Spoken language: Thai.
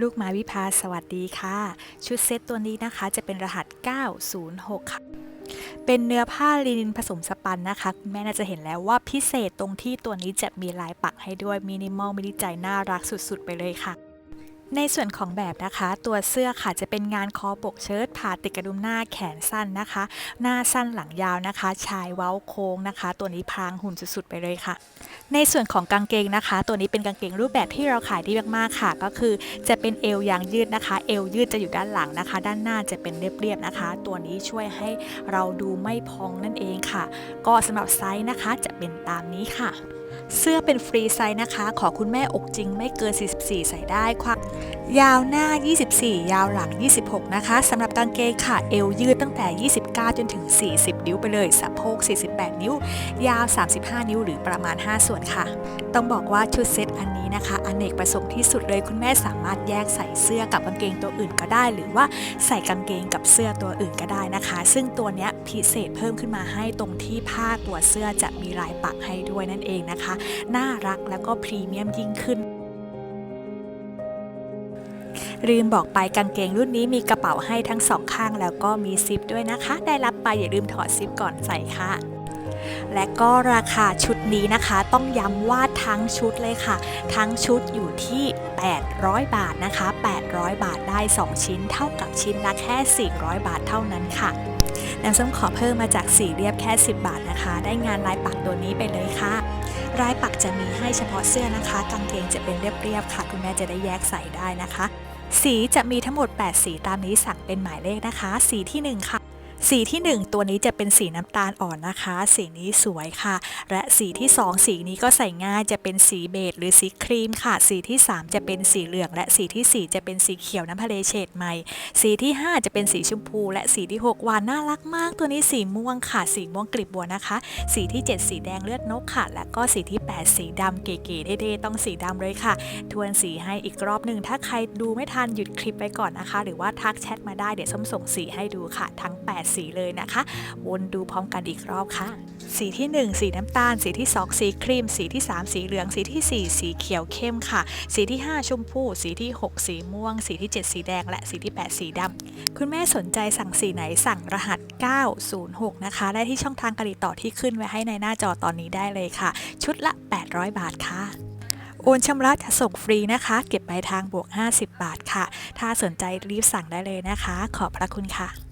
ลูกไม้วิภาสวัสดีค่ะ ชุดเซตตัวนี้นะคะจะเป็นรหัส 906 ค่ะ เป็นเนื้อผ้าลินินผสมสปันนะคะคุณแม่น่าจะเห็นแล้วว่าพิเศษตรงที่ตัวนี้จะมีลายปักให้ด้วยมินิมอลมินิใจน่ารักสุดๆ ไปเลยค่ะ ในส่วนของแบบนะคะ ตัวเสื้อค่ะจะเป็นงานคอปกเชิ้ตผ่าติดกระดุมหน้าแขนสั้นนะคะ หน้าสั้นหลังยาวนะคะ ชายเว้าโค้งนะคะ ตัวนี้พรางหุ่นสุดๆไปเลยค่ะ ในส่วนของกางเกงนะคะ ตัวนี้เป็นกางเกงรูปแบบที่เราขายดีมากๆค่ะ ก็คือจะเป็นเอวยางยืดนะคะ เอวยืดจะอยู่ด้านหลังนะคะ ด้านหน้าจะเป็นเรียบๆนะคะ ตัวนี้ช่วยให้เราดูไม่พองนั่นเองค่ะ ก็สำหรับไซส์นะคะจะเป็นตามนี้ค่ะ เสื้อเป็นฟรีไซส์นะคะ ขอคุณแม่อกจริงไม่เกิน 44 ใส่ได้ความยาวหน้า 24 ยาวหลัง 26 นะคะสำหรับกางเกงค่ะ เอวยืดตั้งแต่ 29 จนถึง 40 นิ้วไปเลย สะโพก 48 นิ้ว ยาว 35 นิ้ว หรือประมาณ 5 ส่วนค่ะ ต้องบอกว่าชุดเซตอันนี้นะคะอนเนกประสงค์ที่สุดเลยคุณแม่สามารถแยกใส่เสื้อกับกางเกงตัวอื่นก็ได้ หรือว่าใส่กางเกงกับเสื้อตัวอื่นก็ได้นะคะ ซึ่งตัวนี้พิเศษเพิ่มขึ้นมาให้ตรงที่ผ้าตัวเสื้อจะมีลายปักให้ด้วยนั่นเองนะคะ น่ารักแล้วก็พรีเมียมยิ่งขึ้น ลืมบอกไปกางเกงรุ่นนี้มีกระเป๋าให้ทั้งสองข้างแล้วก็มีซิปด้วยนะคะ ได้รับไปอย่าลืมถอดซิปก่อนใส่ค่ะ และก็ราคาชุดนี้นะคะ ต้องย้ำว่าทั้งชุดเลยค่ะ ทั้งชุดอยู่ที่ 800 บาทนะคะ 800 บาทได้ 2 ชิ้น เท่ากับชิ้นละแค่ 400 บาทเท่านั้นค่ะน้ำส้มขอเพิ่มมาจากสีเรียบแค่ 10 บาทนะคะ ได้งานลายปักตัวนี้ไปเลยค่ะลายปักจะมีให้เฉพาะเสื้อนะคะ กางเกงจะเป็นเรียบๆค่ะ คุณแม่จะได้แยกใส่ได้นะคะ สีจะมีทั้งหมด 8 สีตามนี้สั่งเป็นหมายเลขนะคะ สีทีหนึ่1 ค่ะ สีที่ 1 ตัวนี้จะเป็นสีน้ำตาลอ่อนนะคะ สีนี้สวยค่ะ และสีที่ 2 สีนี้ก็ใส่ง่ายจะเป็นสีเบจหรือสีครีมค่ะ สีที่ 3 จะเป็นสีเหลือง และสีทีสี่ 4 จะเป็นสีเขียวน้ำทะเลเฉดใหม่ สีที่ 5 จะเป็นสีชมพู และสีที่ 6 หวานน่ารักมาก ตัวนี้สีม่วงค่ะ สีม่วงกลีบบัวนะคะ สีที่ 7 สีแดงเลือดนกค่ะ และก็สีที่ 8 สีดำเก๋ๆเท่ๆต้องสีดำเลยค่ะ ทวนสีให้อีกรอบหนึ่งถ้าใครดูไม่ทันหยุดคลิปไปก่อนนะคะ หรือว่าทักแชทมาได้เดี๋ยวส้มส่งสีให้ดูค่ะ ทั้ง 8สีเลยนะคะ วนดูพร้อมกันอีกรอบค่ะ สีที่ 1 สีน้ำตาล สีที่ 2 สีครีม สีที่ 3 สีเหลือง สีทีสี่ 4 สีเขียวเข้มค่ะ สีที่ 5 ชมพู สีที่ 6 สีม่วง สีที่ 7 สีแดง และสีที่ 8 สีดำคุณแม่สนใจสั่งสีไหนสั่งรหัส 906 นะคะ ได้ที่ช่องทางการติดต่อที่ขึ้นไว้ให้ในหน้าจอตอนนี้ได้เลยค่ะ ชุดละ 800 บาทค่ะโอนชำระจะส่งฟรีนะคะ เก็บปลายทางบวก 50 บาทค่ะ ถ้าสนใจรีบสั่งได้เลยนะคะ ขอบพระคุณค่ะ